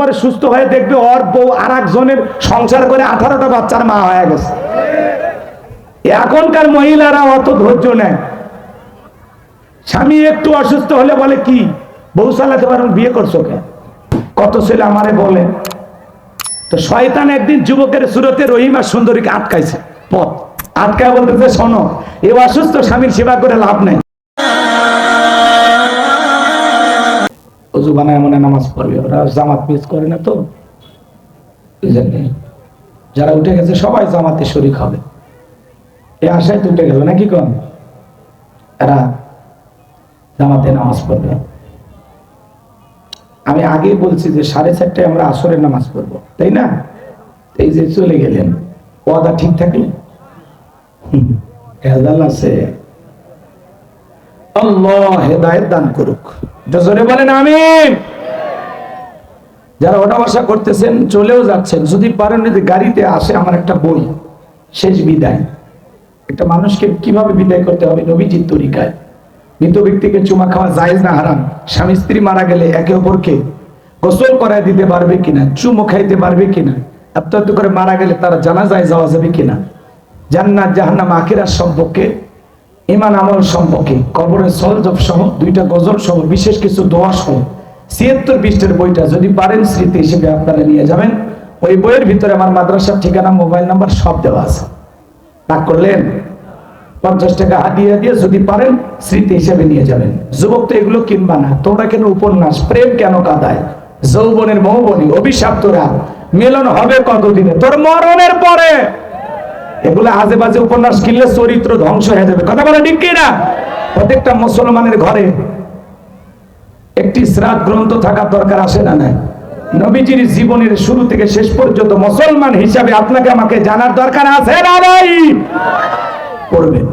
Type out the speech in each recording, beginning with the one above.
পরে সুস্থ হয়ে দেখবে ওর বউ আর একজনের সংসার করে আঠারোটা বাচ্চার মা হয়ে গেছে। এখনকার মহিলারা অত ধৈর্য নেয়। স্বামী একটু অসুস্থ হলে বলে কি, বউ চালাতে পারো বিয়ে করছ কে কত ছেলে আমারে বলে, তো শয়তান একদিন যুবকের সুরতে রহিম আর সুন্দরীকে আটকাইছে। পথ। আটকায় বলতেছে, শোনো এ অসুস্থ স্বামীর সেবা করে লাভ নেই। অজু বানায় মনে নামাজ পড়বে। ওরা জামাত মিস করে না তো। যারা উঠে গেছে, সবাই জামাতে শরিক হবে। এ আশায় তো উঠে গেল নাকি কন? এরা জামাতে নামাজ পড়বে। আমি আগেই বলছি যে সাড়ে চারটায় আমরা আসরের নামাজ পড়ব, তাই না? এই যে চলে গেলেন। ওয়াদা ঠিক থাকলে? ভেজাল আছে? আল্লাহ হেদায়েত দান করুক। জোরে বলেন আমিন। যারা ওটা বসা করতেছেন, চলেও যাচ্ছেন, যদি পারেন যদি গাড়িতে আসে, আমার একটা বই, শেষ বিদায়। একটা মানুষকে কীভাবে বিদায় করতে হবে? নবীজির তরিকায়। মৃত ব্যক্তিকে চুমা খাওয়া জায়েজ না হারাম? স্বামী স্ত্রী মারা গেলে একে অপরকে গোসল করায় দিতে পারবে কিনা? চুমো খাইতে পারবে কিনা? এত করে মারা গেলে তারা জানা যায় যাওয়া যাবে কিনা? জান্নাত, জাহান্নাম, আখিরাত সম্পর্কে ইমান আমল সম্পর্কে কবরের সলজব সহ, দুইটা গজল সহ, বিশেষ কিছু দোয়া সহ, ছিয়াত্তর পৃষ্ঠের বইটা যদি পারেন স্মৃতি হিসেবে আপনারা নিয়ে যাবেন। ওই বইয়ের ভিতরে আমার মাদ্রাসার ঠিকানা, মোবাইল নাম্বার সব দেওয়া আছে। রাগ করলেন? পঞ্চাশ টাকা হাতিয়ে দিয়ে যদি পারেন, স্মৃতি হিসেবে নিয়ে যাবেন। যুবক তো এগুলো কিনবা না, তোমরা কেন উপন্যাস, প্রেম কেন কাদায়? যৌবনের মৌবনী অভিশাপ্তরা মিলন হবে কতদিনে? তোর মরণের পরে। এগুলো আজে বাজে উপন্যাস কিনলে চরিত্র ধ্বংস হয়ে যাবে। কথা বলে ঠিক না প্রত্যেকটা মুসলমানের ঘরে একটি শ্রাদ গ্রন্থ থাকার দরকার আসে না নাই? নবীজির জীবনের শুরু থেকে শেষ পর্যন্ত মুসলমান হিসাবে আপনাকে আমাকে জানার দরকার আছে না নাই? পড়বেন।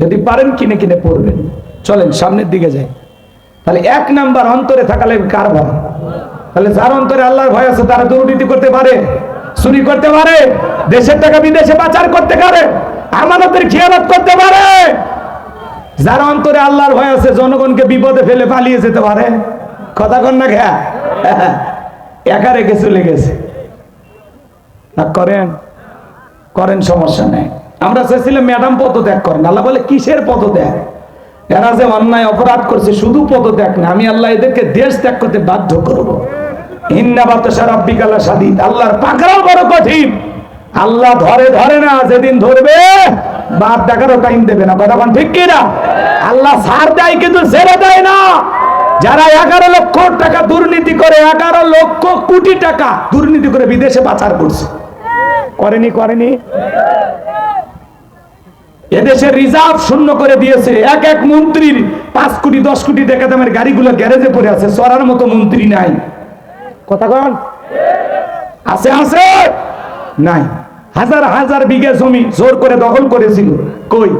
যদি পারেন কিনে কিনে পড়বেন। চলেন, সামনের দিকে যাই। তাহলে এক নাম্বার অন্তরে থাকালে কার ভয়? তাহলে যার অন্তরে আল্লাহর ভয় আছে, তারা দুর্নীতি করতে পারে, চুরি করতে পারে। দেশের টাকা বিদেশে পাচার করতে পারে, আমানতের খেয়ালত করতে পারে। যার অন্তরে আল্লাহর ভয় আছে, জনগণকে বিপদে ফেলে পালিয়ে যেতে পারে। কথা কন না খেয়া একা রেখে চলে গেছে। করেন? করেন, সমস্যা নেই। আমরা চেয়েছিলাম ম্যাডাম পদত্যাগ করেন। আল্লাহ বলে, কিসের পদত্যাগ? এরা যে অন্যায় অপরাধ করছে, শুধু পদ পদত্যাগ না, আমি আল্লাহ এদেরকে দেশ ত্যাগ করতে বাধ্য করব। হিন্না বাতাসা রব্বিকাল্লা সাদিদ আল্লাহর পাকড়াও বড় কঠিন। আল্লাহ ধরে ধরে না, যেদিন ধরবে বাদ দেখারও টাইম দেবে না। কথা ঠিক কি না আল্লাহ সার দেয় কিন্তু ছেড়ে দেয় না। যারা এগারো লক্ষ টাকা দুর্নীতি করে, এগারো লক্ষ কোটি টাকা দুর্নীতি করে বিদেশে পাচার করছে। করেনি করেনি? এদেশে রিজার্ভ শূন্য করে দিয়েছে। এক এক মন্ত্রীর পাঁচ কোটি, দশ কোটি টাকা দামের গাড়িগুলো গ্যারেজে পড়ে আছে। সরার মতো মন্ত্রী নাই। কথা কন? আছে আছে? নাই। হাজার হাজার বিঘে জমি জোর করে দখল করেছিল। কই?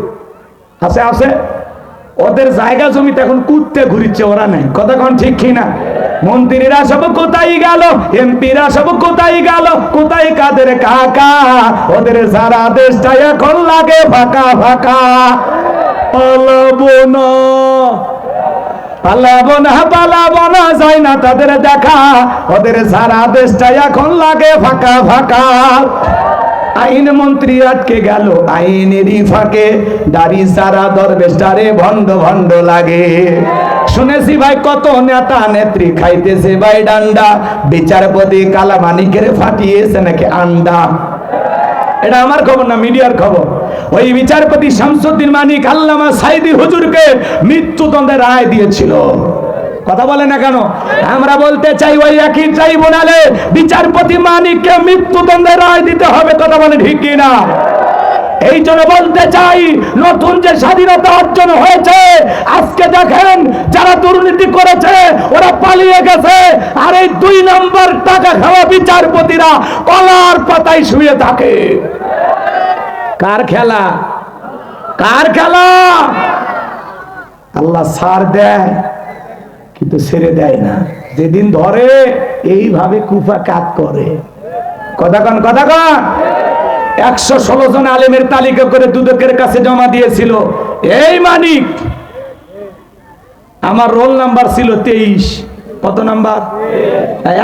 আছে আছে? ওদের জায়গা জমিতে এখন কুত্তে ঘুরিচ্ছে, ওরা নাই। কথা ঠিক কিনা মন্ত্রীরা সব কোথায় গেল? এমপিরা সব কোথায় গেল? কোথায় কাদের কাকা? ওদের সারা দেশটা এখন লাগে ফাঁকা ফাঁকা। পালাবো না। পালাবো না পালাবো না যায় না তাদের দেখা। ওদের সারা দেশটা এখন লাগে ফাঁকা ফাঁকা। আইন মন্ত্রী আটকে গেল। আইনেরই ফাঁকে দাড়ি সারা দরবেশটারে ভণ্ড ভণ্ড লাগে। শুনেছি ভাই, কত নেতা নেত্রী খাইতেছে ভাই ডান্ডা। বিচারপতি কালামানিকের ফাটিয়েছে নাকি আন্ডা? এটা আমার খবর না, মিডিয়ার খবর? ওই বিচারপতি শামসুদ্দিন মানিক আল্লামা সাইদি হুজুরকে মৃত্যুদণ্ডের রায় দিয়েছিল। কথা বলে না কেন? আমরা বলতে চাই, ওই একই ট্রাইব্যুনালে বিচারপতি মানিককে মৃত্যুদণ্ডের রায় দিতে হবে, কথা বলে ঠিক কিনা? এই জন্য বলতে চাই, নতুন যে স্বাধীনতা অর্জন হয়েছে, আজকে দেখেন যারা দুর্নীতি করেছে, ওরা পালিয়ে গেছে, আর এই দুই নম্বর টাকা খাওয়া বিচারপতিরা কলার পাতায় শুয়ে থাকে। কার খেলা? কার খেলা? আল্লাহ সার দেয়। কিন্তু ছেড়ে দেয় না। যেদিন ধরে এইভাবে কুফা কাত করে। কথা কন কথা কন। একশো ষোলো জন আলেমের তালিকা করে দুদকের কাছে জমা দিয়েছিল। এই মানিক আমার রোল নাম্বার ছিল তেইশ। কত নাম্বার?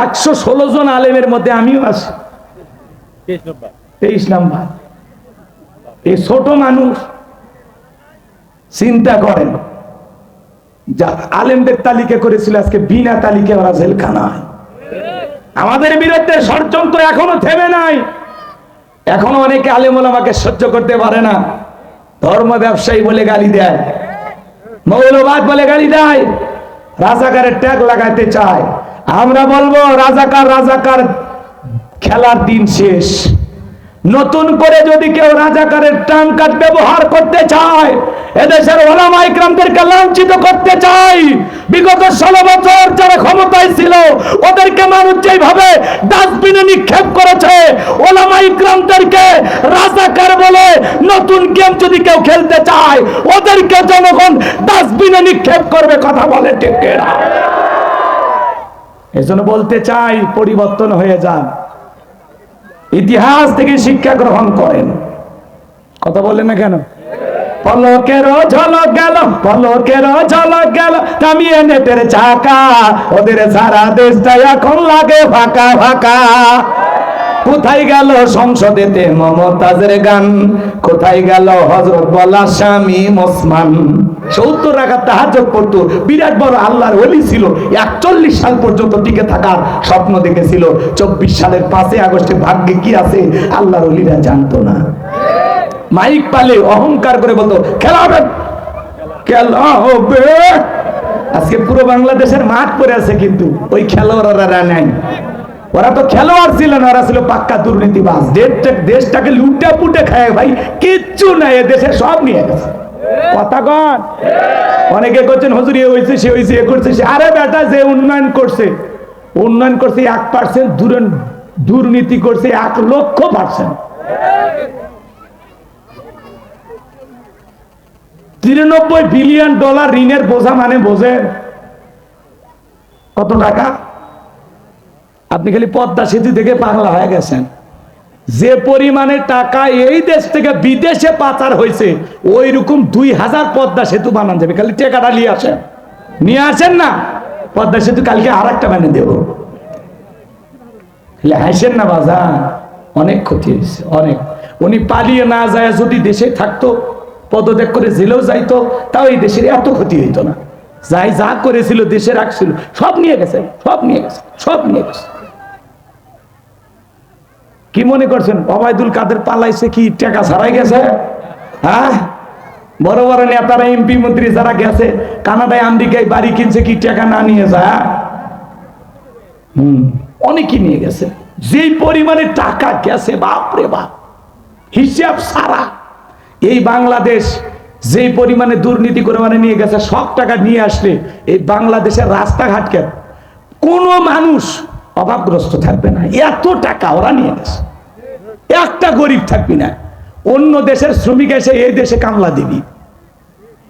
একশো ষোলো জন আলেমের মধ্যে আমিও আছি। তেইশ নাম্বার। এই ছোট মানুষ চিন্তা করেন। আলেমদের তালিকা করেছিল আজকে বিনা তালিকা ওরা জেলখানায়। আমাদের বিরুদ্ধে ষড়যন্ত্র এখনও থেমে নাই। এখনও অনেকে আলেমুল আমাকে সহ্য করতে পারে না। ধর্ম ব্যবসায়ী বলে গালি দেয়। মৌলবাদ বলে গালি দেয়। রাজাকারের ট্যাগ লাগাইতে চায়। আমরা বলব, রাজাকার রাজাকার, খেলার দিন শেষ। নতুন করে যদি কেউ রাজাকারের টান কাট ব্যবহার করতে চায়, এদেশের ওলামা ইকরামদেরকে লাঞ্ছিত করতে চাই বিগত ষোলো বছর যারা ক্ষমতায় ছিল, ওদেরকে মানুষ যেভাবে ডাস্টবিনে নিক্ষেপ করেছে, ওলামা ইকরামদেরকে রাজাকার বলে নতুন গেম যদি কেউ খেলতে চায়, ওদেরকে জনগণ ডাস্টবিনে নিক্ষেপ করবে কথা বলে ঠিক এজন্য বলতে চাই, পরিবর্তন হয়ে যান। ইতিহাস থেকে শিক্ষা গ্রহণ করেন। কথা বললেন না কেন? পলকের ঝলক গেল, পলকের ঝলক গেল, থামিয়ে নেটের চাকা, ওদের সারা দেশটা এখন লাগে ফাঁকা ফাঁকা। কোথায় গেল সংসদেতে মমতাজের গান? কোথায় গেল হজরত বলা স্বামী ওসমান? সত্তর রাখা তাহাজত পড়তো। বিরাট বড় আল্লাহর ওলি ছিল। একচল্লিশ সাল পর্যন্ত টিকে থাকার স্বপ্ন দেখেছিল। চব্বিশ সালের পাঁচই আগস্টে ভাগ্যে কি আছে, আল্লাহর ওলিরা জানতো না। মাইক পালে অহংকার করে বলতো, খেলা হবে খেলা হবে। আজকে পুরো বাংলাদেশের মাঠ পড়ে আছে কিন্তু, ওই খেলোয়াড়রা নেই। ওরা তো খেলোয়াড় ছিল না, ওরা ছিল পাক্কা দুর্নীতিবাজ। দেশটা- দেশটাকে লুটে পুটে খায় ভাই, কিচ্ছু নাই দেশে সব নিয়ে গেছে। কথা অনেকে করছেন হয়েছে সে হয়েছে এ করছে, সে আরে বেটা, যে উন্নয়ন করছে উন্নয়ন করছে এক পার্সেন্ট দুর্নীতি করছে এক লক্ষ পার্সেন্ট তিরানব্বই বিলিয়ন ডলার ঋণের বোঝা মানে বোঝেন। কত টাকা? আপনি খালি পদ্মা সেতু থেকে পাগলা হয়ে গেছেন। যে পরিমাণে টাকা এই দেশ থেকে বিদেশে পাচার হয়েছে ওই রকম দুই হাজার পদ্মা সেতু বানান যাবে। খালি টেকাটা নিয়ে আসেন। নিয়ে আসেন না। পদ্মা সেতু কালকে আর একটা বানিয়ে দেবো। হাসেন না বাজার অনেক ক্ষতি হয়েছে, অনেক। উনি পালিয়ে না যায়, যদি দেশে থাকতো, পদত্যাগ করে জেলেও যাইতো, তাও এই দেশের এত ক্ষতি হইতো না। যাই যা করেছিল দেশে রাখছিল সব নিয়ে গেছে, সব নিয়ে গেছে, সব নিয়ে গেছে। কি মনে করছেন? অবায়দুল কাদের পালাইছে কি? টাকা ছাড়াই গেছে? হ্যাঁ? বড় বড় নেতারা, এমপি মন্ত্রী যারা গেছে, কানাডায় আমেরিকায় বাড়ি কিনছে কি টাকা না নিয়ে যায়? অনেকে নিয়ে গেছে। যেই পরিমাণে টাকা গেছে, বাপরে বাপ। হিসাব সারা এই বাংলাদেশ যেই পরিমাণে দুর্নীতি করে মানে নিয়ে গেছে, সব টাকা নিয়ে আসলে এই বাংলাদেশের রাস্তাঘাটকে কোনো মানুষ অভাবগ্রস্ত থাকবে না। এত টাকা ওরা নিয়ে গেছে। একটা গরিব থাকবি না। অন্য দেশের শ্রমিক এসে এই দেশে কামলা দিবি।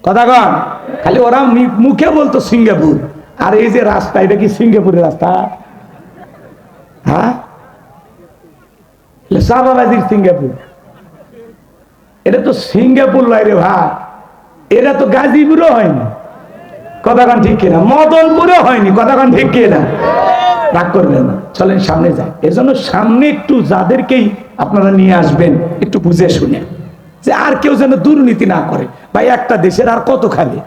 কথা কন? খালি ওরা মুখে বলতো সিঙ্গাপুর। আর এই যে রাস্তা, এটা কি সিঙ্গাপুরের রাস্তা? হ্যাঁ? সিঙ্গাপুর। এটা তো সিঙ্গাপুর লয় রে ভাই। এটা তো গাজীপুরও হয়নি। কথাখান ঠিক কিনা? মদনপুরও হয়নি। কথাখান ঠিক কিনা? রাগ করবেন না। চলেন সামনে যাই। এর জন্য সামনে একটু যাদেরকেই আপনারা নিয়ে আসবেন, একটু বুঝে শুনে। যে আর কেউ যেন দুর্নীতি না করে। ভাই, একটা দেশের আর কত খাবে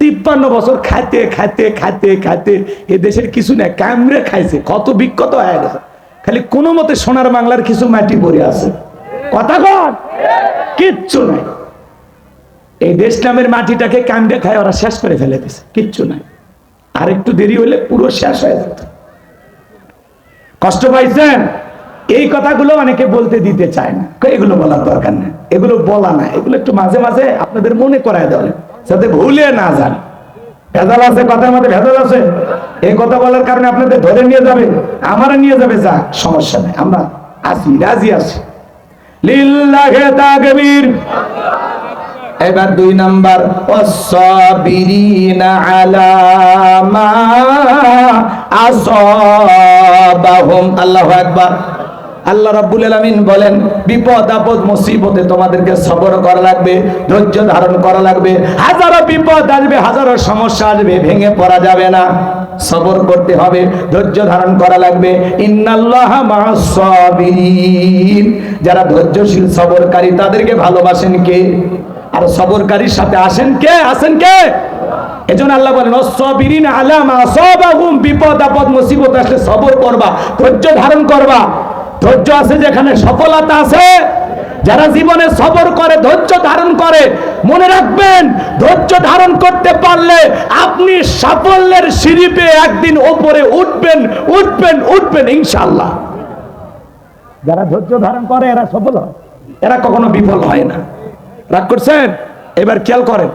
তিপ্পান্ন বছর খাইতে খাইতে খাইতে খাইতে এ দেশের কিছু নেই। কামড়ে খাইছে, কত বিক্ষত হয়ে গেছে। খালি কোনো মতে সোনার বাংলার কিছু মাটি পড়ে আছে। কথা কন? কিচ্ছু নাই। এই দেশ নামের মাটিটাকে কামড়ে খায়, ওরা শেষ করে ফেলে দিছে। কিচ্ছু নাই। আর একটু দেরি হলে পুরো শেষ হয়ে যেত কষ্ট পাইছেন? এই কথাগুলো অনেকে বলতে দিতে চায় না। এগুলো বলার দরকার নেই। এগুলো বলা না। এগুলো একটু মাঝে মাঝে আপনাদের মনে করায় দেওয়া যাতে ভুলে না যান। ভেজাল আছে, কথার মধ্যে ভেজাল আছে। এই কথা বলার কারণে আপনাদের ধরে নিয়ে যাবে। আমারা নিয়ে যাবে, যা সমস্যা নেই। আমরা আসি, রাজি আছি। লিল্লাহে তাকবীর। এবার দুই নাম্বার। অসবিরিনা আলা মা আসাবাহুম। আল্লাহু আকবার। আল্লাহ রাব্বুল আলামিন বলেন, বিপদ, আপদ, মুসিবতে তোমাদেরকে সবর করা লাগবে, ধৈর্য ধারণ করা লাগবে। হাজারো বিপদ আসবে, হাজারো সমস্যা আসবে, ভেঙে পড়া যাবে না। সবর করতে হবে, ধৈর্য ধারণ করা লাগবে। ইন্নাল্লাহা মা'আস সাবিরিন যারা ধৈর্যশীল, সবরকারী, তাদেরকে ভালোবাসেন কে? আর সবরকারীর সাথে আসেন কে? আসেন কে? এজন্য আল্লাহ বলেন অসবিরিন আলামা বিপদ, আপদ, মুসিবত আসলে সবর করবা, ধৈর্য ধারণ করবা। ধৈর্য আছে যেখানে সফলতা আছে, যারা জীবনে সবর করে, ধৈর্য ধারণ করে, মনে রাখবেন, ধৈর্য ধারণ করতে পারলে আপনি সাফল্যের সিঁড়ি পেয়ে একদিন ওপরে উঠবেন উঠবেন উঠবেন ইনশাল্লাহ যারা ধৈর্য ধারণ করে, এরা সফল হয়। এরা কখনো বিফল হয় না। রাগ করছেন? এবার খেয়াল করেন।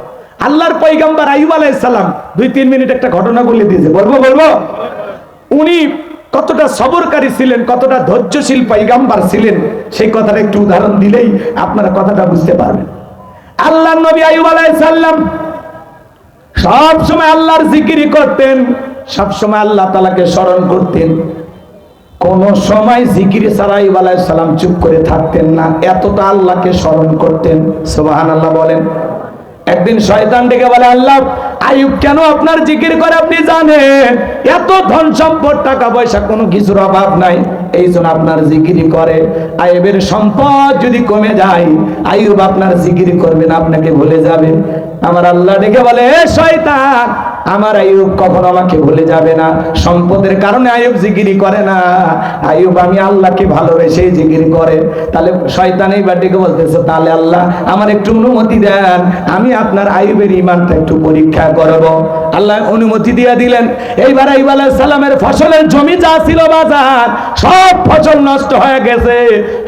আল্লাহর পৈগম্বর আইব আলাইসাল্লাম দুই তিন মিনিট একটা ঘটনা বলে দিয়েছে। বলব বলব? উনি কতটা সবরকারী ছিলেন, কতটা ধৈর্যশীল পৈগম্বর ছিলেন, সেই কথাটা একটু উদাহরণ দিলেই আপনারা কথাটা বুঝতে পারবেন। আল্লাহ নবী আইব আলাইসাল্লাম সব সময় আল্লাহর জিকিরি করতেন, সব সময় আল্লাহ তালাকে স্মরণ করতেন। কোন সময় জিকিরে সারাই সালাম চুপ করে থাকতেন না, এতটা আল্লাহকে স্মরণ করতেন। সুবাহান আল্লাহ বলেন একদিন শয়তান ডেকে বলে, আল্লাহ, আয়ুব, কেন আপনার জিকির করে আপনি জানেন? এত ধন সম্পদ, টাকা পয়সা, কোনো কিছুর অভাব নাই। এই জন্য আপনার জিকিরি করে। আয়ুবের সম্পদ যদি কমে যায়, আয়ুব আপনার জিকিরি করবেন আপনাকে ভুলে যাবেন আমার আল্লাহ ডেকে বলে শয়তান আমার আয়ুব কখনো আমাকে ভুলে যাবে না। সম্পদের কারণে আয়ুব জিকিরি করে না। আয়ুব আমি আল্লাহকে ভালোবেসে জিকিরি করে। তাহলে শয়তান এইবার ডেকে বলতেছে, তাহলে আল্লাহ আমার একটু অনুমতি দেন। আমি আপনার আয়ুবের ইমানটা একটু পরীক্ষা করব। আল্লাহ অনুমতি দিয়ে দিলেন। এইবার আইব আলাইহিস সালামের ফসলের জমি যা ছিল বাজার, সব ফসল নষ্ট হয়ে গেছে।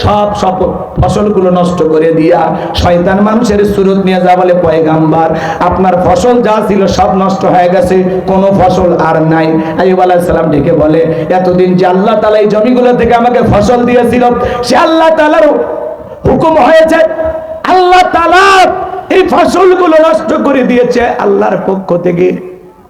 সব সব ফসলগুলো নষ্ট করে দিয়া শয়তান মানুষের সুরত নিয়ে যা বলে পয়গাম্বার, আপনার ফসল যা ছিল সব নষ্ট হয়ে গেছে, কোনো ফসল আর নাই। আইব আলাইহিস সালাম ডেকে বলে, এতদিন যে আল্লাহ তাআলা এই জমিগুলো থেকে আমাকে ফসল দিয়েছিল, সে আল্লাহ তাআলার হুকুম হয়েছে, আল্লাহ তাআলা এই ফসলগুলো নষ্ট করে দিয়েছে, আল্লাহর পক্ষ থেকে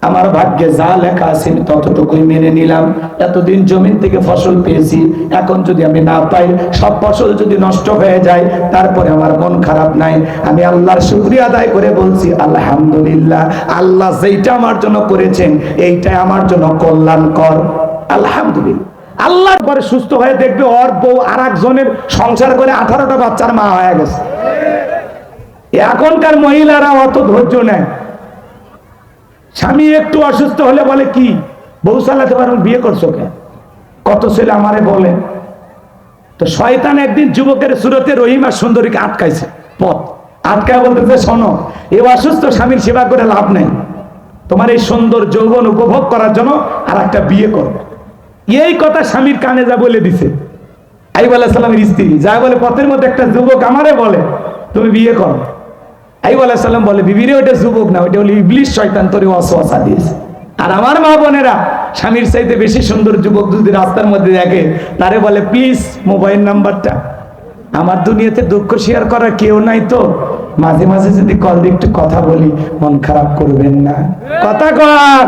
আমার ভাগ্যে যা লেখা আছে আমি ততটুকুই মেনে নিলাম। এতদিন জমিন থেকে ফসল পেয়েছি। এখন যদি আমি না পাই, সব ফসল যদি নষ্ট হয়ে যায়, তারপরে আমার মন খারাপ নাই। আমি আল্লাহর শুক্রিয়া আদায় করে বলছি, আলহামদুলিল্লাহ, আল্লাহ যেইটা আমার জন্য করেছেন, এইটাই আমার জন্য কল্যাণকর। আলহামদুলিল্লাহ। আল্লাহর পরে সুস্থ হয়ে দেখবে, ওর বউ আর একজনের সংসার করে আঠারোটা বাচ্চার মা হয়ে গেছে। এখনকার মহিলারা অত ধৈর্য নেয়। স্বামী একটু অসুস্থ হলে বলে কি, বউ চালাতে পারো, বিয়ে করছ কে কত ছেলে আমারে বলে, তো শয়তান একদিন যুবকের সুরতে রহিম আর সুন্দরীকে আটকাইছে, পথ। আটকায় বলতেছে, শোনো, এ অসুস্থ স্বামীর সেবা করে লাভ নেই। তোমার এই সুন্দর যৌবন উপভোগ করার জন্য আর একটা বিয়ে করো। এই কথা স্বামীর কানে যা বলে দিছে। আইব আলাহ সালামের স্ত্রী, যা বলে, পথের মধ্যে একটা যুবক আমারে বলে, তুমি বিয়ে করো। বলে, বিবিরে যুবক না ওটা হলো ইবলিশ শয়তান তোরে আর আমার মা বোনেরা, স্বামীর চাইতে বেশি সুন্দর যুবক যদি রাস্তার মধ্যে দেখে, তারে বলে, প্লিজ, মোবাইল নাম্বারটা। আমার দুনিয়াতে দুঃখ শেয়ার করার কেউ নাই তো। মাঝে মাঝে যদি কল দিয়ে একটু কথা বলি, মন খারাপ করবেন না। কথা কর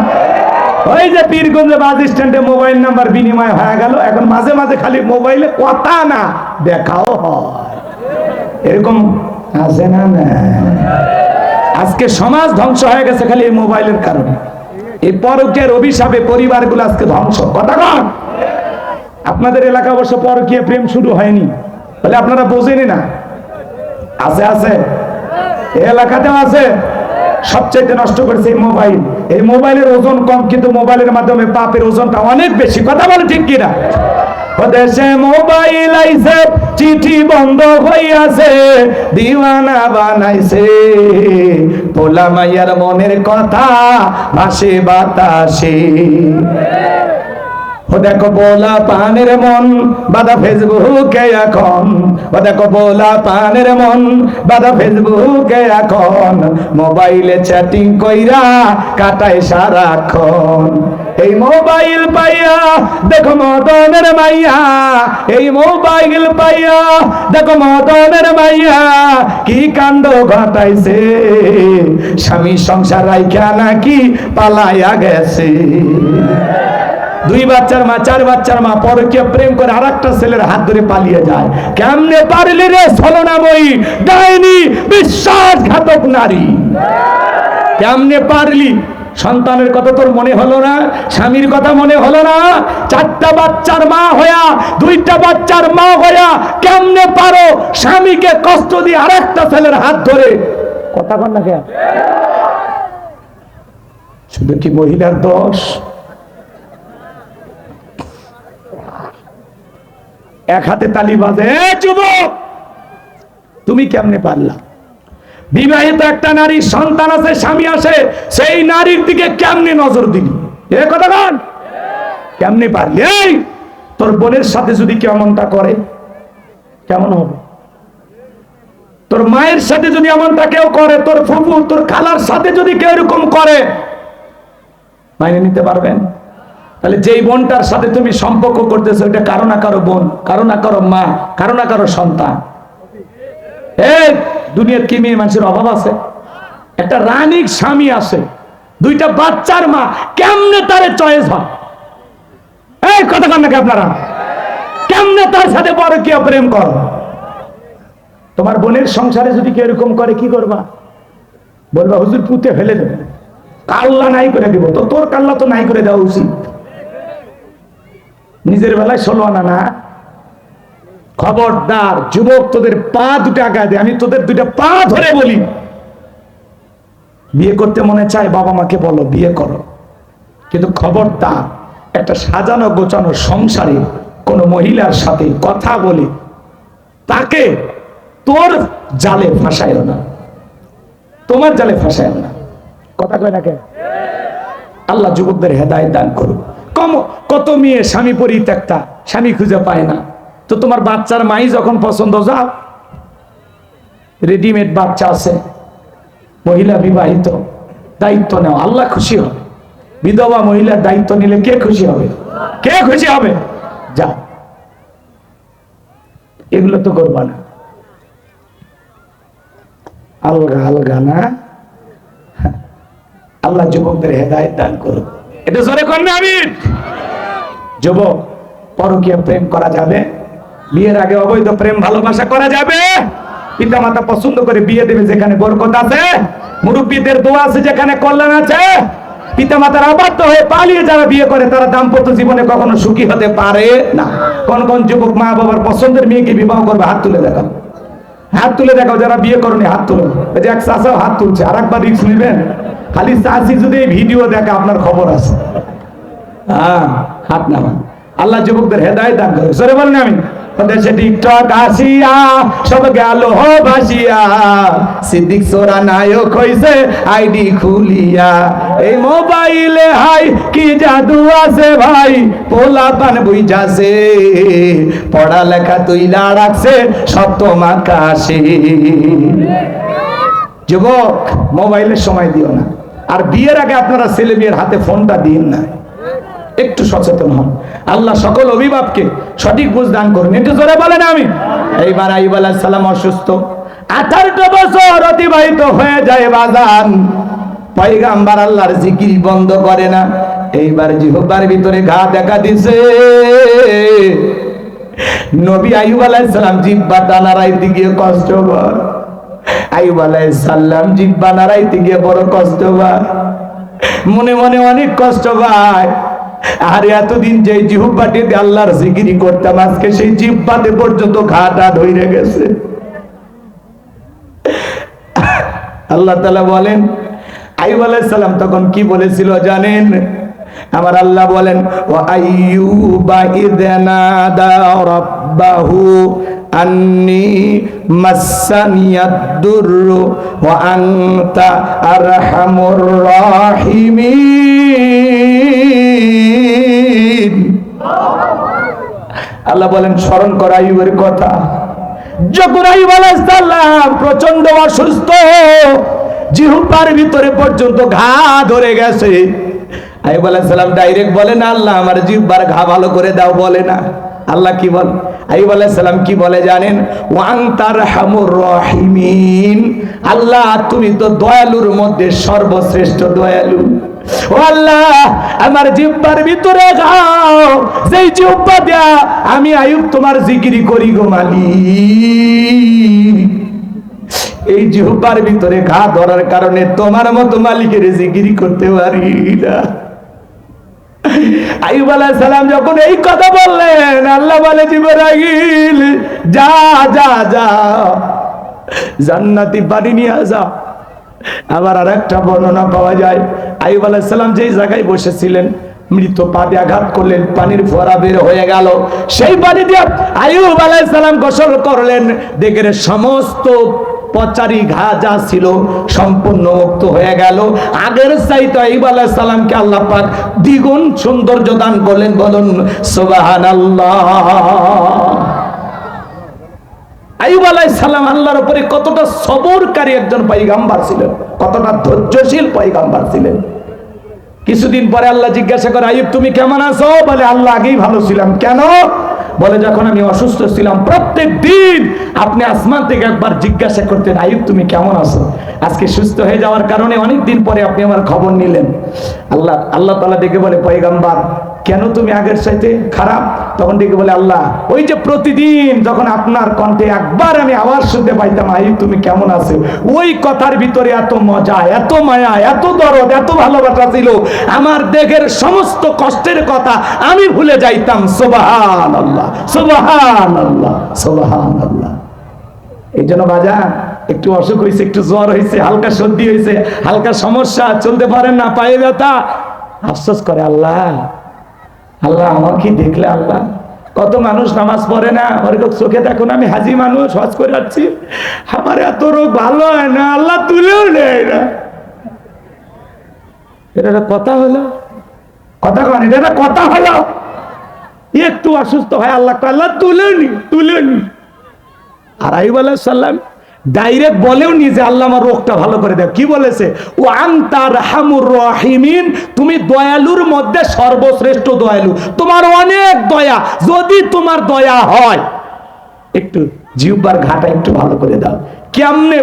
ওই যে পীরগঞ্জে বাস স্ট্যান্ডে মোবাইল নাম্বার বিনিময় হয়ে গেল। এখন মাঝে মাঝে খালি মোবাইলে কথা না, দেখাও হয়। এরকম আছে না আজকে সমাজ ধ্বংস হয়ে গেছে খালি এই মোবাইলের কারণে। এই পরকের অভিশাপে পরিবারগুলো আজকে ধ্বংস। কথা কন। আপনাদের এলাকা অবশ্য পরকীয় প্রেম শুরু হয়নি। বলে আপনারা বোঝেনি না। আছে আছে। এলাকাতেও আছে। সবচাইতে নষ্ট করেছে এই মোবাইল। এই মোবাইলের ওজন কম, কিন্তু মোবাইলের মাধ্যমে পাপের ওজনটা অনেক বেশি। কথা বলে ঠিক কিনা? দেশে মোবাইল আইছে, চিঠি বন্ধ হইয়াছে, দিওয়ানা বানাইছে। পোলা মাইয়ার মনের কথা ভাসে বাতাসে। ও দেখো বোলা পানের মন বাদা ফেসবুকে এখন। ও দেখো বোলা পানের মন বাদা ফেসবুকে এখন। মোবাইলে চ্যাটিং কইরা কাটায় সারাক্ষণ। এই মোবাইল পাইয়া, দেখো মদনের মাইয়া। এই মোবাইল পাইয়া, দেখো মদনের মাইয়া, কি কাণ্ড ঘটাইছে? স্বামী সংসার রাইখা নাকি পালাইয়া গেছে? দুই বাচ্চার মা, চার বাচ্চার মা, পরকীয় প্রেম করে আর একটা ছেলের হাত ধরে পালিয়ে যায়। কেমনে পারলি রে ছলনাময়ী ডাইনি বিশ্বাসঘাতক নারী? কেমনে পারলি? সন্তানের কথা তোর মনে হলো না? স্বামীর কথা মনে হলো না? চারটা বাচ্চার মা হইয়া, দুইটা বাচ্চার মা হইয়া কেমনে পারো স্বামীকে কষ্ট দিয়ে আরেকটা ছেলের হাত ধরে? কথা কন না শুধু কি মহিলার দোষ? এক হাতে তালি বাজে "এ যুবক, তুমি কেমনে পারলা? বিবাহিত একটা নারীর সন্তান আছে, স্বামী আসে সেই নারীর দিকে কেমনে নজর দিলি এ কথা গান কেমনে পারলি? তোর বোনের সাথে যদি কেমনটা করে, কেমন হবে? তোর মায়ের সাথে যদি এমনটা কেউ করে, তোর ফুফু, তোর খালার সাথে যদি কেউ এরকম করে, মাইনে নিতে পারবেন? তাহলে যেই বোনটার সাথে তুমি সম্পর্ক করতেছো, এটা কারও না কারও বোন, কারও না কারও মা, কারও না কারও সন্তান। দুনিয়ার কি মেয়ে মানুষের অভাব আছে? একটা রানিক স্বামী আছে, দুইটা বাচ্চার মা, কেমনে তারে চয়েস হয়? এই কথা কান নাকি আপনারা? কেমনে তার সাথে বড় কি প্রেম কর? তোমার বোনের সংসারে যদি কেউ এরকম করে, কি করবা? বলবা, হুজুর, পুঁতে ফেলে দেবে। কাল্লা নাই করে দিব। তো তোর কাল্লা তো নাই করে দেওয়া উচিত। নিজের বেলায় ষোলো আনা না খবরদার যুবক তোদের পা দুটো আগায় দে, আমি তোদের দুইটা পা ধরে বলি। বিয়ে করতে মনে চায়, বাবা মাকে বলো, বিয়ে করো। কিন্তু খবরদার, একটা সাজানো গোছানো সংসারে কোনো মহিলার সাথে কথা বলে, তাকে তোর জালে ফাঁসায় না। তোমার জালে ফাঁসায় না। কথা কয় না কে আল্লাহ যুবকদের হেদায় দান করুক। কম কত মেয়ে স্বামী পরিত্যক্তা স্বামী খুঁজে পায় না। তো তোমার বাচ্চার মাই যখন পছন্দ, যাও। রেডিমেড বাচ্চা আছে। মহিলা বিবাহিত, দায়িত্ব নেও। আল্লাহ খুশি হবে। বিধবা মহিলার দায়িত্ব নিলে কে খুশি হবে? কে খুশি হবে? যা এগুলো তো করবা না আলগা আলগা না? আল্লাহ যুবকদের হেদায়ত দান করুক। এটা জোরে করবে আমি যুবক, পরকীয় প্রেম করা যাবে? বিয়ের আগে অবৈধ প্রেম ভালোবাসা করা যাবে। পিতা মাতা পছন্দ করে বিয়ে দেবে যেখানে বরকত আছে, মুরব্বীদের দোয়া আছে যেখানে কল্যাণ আছে। পিতা মাতার অবাধ্য হয়ে পালিয়ে যারা বিয়ে করে, তারা দাম্পত্য জীবনে কখনো সুখী হতে পারে না। কোন কোন যুবক মা বাবার পছন্দের মেয়েকে বিবাহ করবে, হাত তুলে দেখাও। হাত তুলে দেখাও, যারা বিয়ে করনি, হাত তুলো যে এক চাষাও হাত তুলছে আর একবার রিক্স নিবেন? খালি চাষি যদি এই ভিডিও দেখে, আপনার খবর আছে। হ্যাঁ হাত নামান। আল্লাহ যুবকদের হেদায় দান করে সরে বলেন আমি। দেশে টিকটক আসিয়া, সব গেল ভাসিয়া। সিদ্দিক সোরা নায়ক হইছে, আইডি খুলিয়া। এই মোবাইলে হাই, কি জাদু আছে ভাই? পোলা পান বুঝাছে পড়ালেখা যুবক, মোবাইলের সময় দিও না। আর বিয়ের আগে আপনারা ছেলে মেয়ের হাতে ফোনটা দিন না। একটু সচেতন হন। আল্লাহ সকল অভিভাবকে সঠিক বুঝ দান করুন। একটু জোরে বলেন আমি। এইবার আইব আলাহ সালাম অসুস্থ। আঠারোটা বছর অতিবাহিত হয়ে যায় বাজান। পয়গাম্বার আল্লাহর জিকির বন্ধ করে না। এইবার জিহ্বার ভিতরে ঘা দেখা দিছে। নবী আইব আলাইহিস সালাম জিব্বা টানারাইতে গিয়ে কষ্ট কর আইব আলাইহিস সালাম জিব্বা নাড়াইতে গিয়ে বড় কষ্ট পায়। মনে মনে অনেক কষ্ট পায়। আর এতদিন যে জিহুব্বাটিতে আল্লাহর জিকিরি করতাম, আজকে সেই জিব্বাতে পর্যন্ত ঘাটা ধরে গেছে। আল্লাহ তালা বলেন আইব সালাম তখন কি বলেছিল জানেন? আমার আল্লাহ বলেন, ও আইয়ুবা ইদনাদা রাব্বাহু আন্নি মাসানিয়াদ দুররু ওয়া আনতা আরহামুর রাহিমিন। আল্লাহ বলেন, স্মরণ করা আইবের কথা। যখন আইব আলাইসাল্লাম প্রচণ্ড অসুস্থ জিহুবার ভিতরে পর্যন্ত ঘা ধরে গেছে। ডাইরেক্ট বলে, না আল্লাহ, আমার ঘা ভালো করে দাও। বলে না। আল্লাহ কি বল? কি বলে জানেন? ওয়াং তার হামুর রহিমিন। আল্লাহ, তুমি তো দয়ালুর মধ্যে সর্বশ্রেষ্ঠ দয়ালু। আল্লাহ আমার জিব্বার ভিতরে জিব্বা দেয়া আমি আয়ুব তোমার জিকিরি করি গো এই জিহ্বার ভিতরে ঘা ধরার কারণে তোমার মতো মালিকের জিকিরি করতে পারি না। আলাইহিস সালাম যখন এই কথা বললেন, আল্লাহ বলে, জিবরাইল, যা যা যা, জান্নাতি বাড়ি নিয়ে আসা আবার আর একটা বর্ণনা পাওয়া যায় আইব আলাইহিস সালাম যেই জায়গায় বসেছিলেন, মৃত পাতে আঘাত করলেন, পানির ফোয়ারা বের হয়ে গেল। সেই পানি দিয়ে আইব আলাইহিস সালাম গোসল করলেন। দেখেন সমস্ত পচারি ঘা যা ছিল সম্পূর্ণ মুক্ত হয়ে গেল। আগের চাইতে আইব আলাইহিস সালামকে আল্লাহ পাক দ্বিগুণ সৌন্দর্য দান করলেন। বলুন, সুবহানাল্লাহ। আইব আলাইহিস সালাম আল্লাহর উপরে কতটা সবরকারী একজন পয়গাম্বার ছিলেন, কতটা ধৈর্যশীল পয়গাম্বার ছিলেন। কিছুদিন পরে আল্লাহ জিজ্ঞাসা করে আইব তুমি কেমন আছো? বলে, আল্লাহ আগেই ভালো ছিলাম। কেন? বলে, যখন আমি অসুস্থ ছিলাম প্রত্যেক দিন আপনি আসমান থেকে একবার জিজ্ঞাসা করতেন আইব তুমি কেমন আছো? আজকে সুস্থ হয়ে যাওয়ার কারণে অনেক দিন পরে আপনি আমার খবর নিলেন। আল্লাহ আল্লাহ তালা ডেকে বলে, পয়গাম্বার, কেন তুমি আগের চাইতে খারাপ? তখন ডেকে বলে, আল্লাহ, ওই যে প্রতিদিন যখন আপনার কণ্ঠে একবার আমি আওয়াজ শুনতে পাইতাম আইব তুমি কেমন আছো? ওই কথার ভিতরে এত মজা, এত মায়া, এত দরদ, এত ভালোবাসা ছিল। আমার দেহের সমস্ত কষ্টের কথা আমি ভুলে যাইতাম। সোবাহান আল্লাহ সোবাহান আল্লাহ সোবাহান আল্লাহ এই জন্য বাজার একটু অসুখ হয়েছে একটু জ্বর হয়েছে হালকা সর্দি হয়েছে হালকা সমস্যা, চলতে পারেন না, পায়ে ব্যথা। আফসোস করে, আল্লাহ আল্লাহ আমাকে দেখলে আল্লাহ। কত মানুষ নামাজ পড়ে না? ওরকম চোখে দেখুন আমি হাজি মানুষ, হজ করে যাচ্ছি আমার এত রোগ ভালো হয় না, আল্লাহ তুলেও নেয় না। এটা একটা কথা হলো। কথা কন, এটা একটা কথা হলো। একটু অসুস্থ হয়, আল্লাহ আল্লাহ তুলে নি তুলে নি। আর আইব সাল্লাম ডাইরেক্ট বলেও নি যে আল্লাহ আমার রোগটা ভালো করে দেয়। কি বলেছে? ও আন্তার হামুর রহিমিন, তুমি দয়ালুর মধ্যে সর্বশ্রেষ্ঠ দয়ালু। তোমার অনেক দয়া, যদি তোমার দয়া হয়, একটু জিহ্বার ঘাটা একটু ভালো করে দাও। কেমনে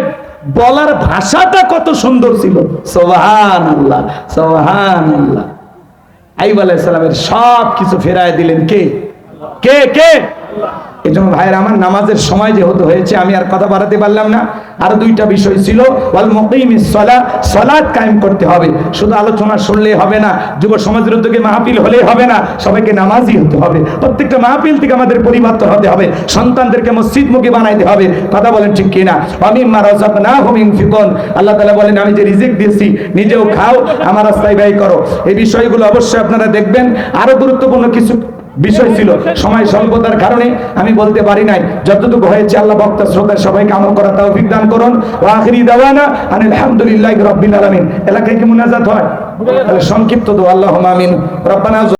বলার ভাষাটা কত সুন্দর ছিল। সোহান আল্লাহ সোহান আল্লাহ আইব আলাইসালামের সব কিছু ফেরায় দিলেন কে? কে কে? এই জন্য ভাইয়ের আমার নামাজের সময় যেহেতু হয়েছে, আমি আর কথা বাড়াতে পারলাম না। আর দুইটা বিষয় ছিল, ওয়াল মুকিমিস সলা, সলাৎ কায়েম করতে হবে। শুধু আলোচনা শুনলেই হবে না, যুব সমাজের উদ্যোগে মাহফিল হলেই হবে না, সবাইকে নামাজই হতে হবে। প্রত্যেকটা মাহফিল থেকে আমাদের পরিবর্তন হতে হবে, সন্তানদেরকে মসজিদমুখী বানাইতে হবে। কথা বলেন ঠিক কিনা? আমি মা রাজাক না হুমিং ফিকন আল্লাহ তাআলা বলেন, আমি যে রিজিক দিয়েছি, নিজেও খাও, আমার রাস্তায় ব্যয় করো। এই বিষয়গুলো অবশ্যই আপনারা দেখবেন। আরও গুরুত্বপূর্ণ কিছু বিষয় ছিল সময় স্বল্পতার কারণে আমি বলতে পারি নাই। যতটুকু হয়েছে আল্লাহ বক্তা শ্রোতা সবাইকে আমল করা তাও বিজ্ঞান করুন। না আন আলহামদুলিল্লাহ রব্বিল আলমিন। এলাকায় কি মুনাজাত হয়? সংক্ষিপ্ত দো আল্লাহ আমিন। রব্বানা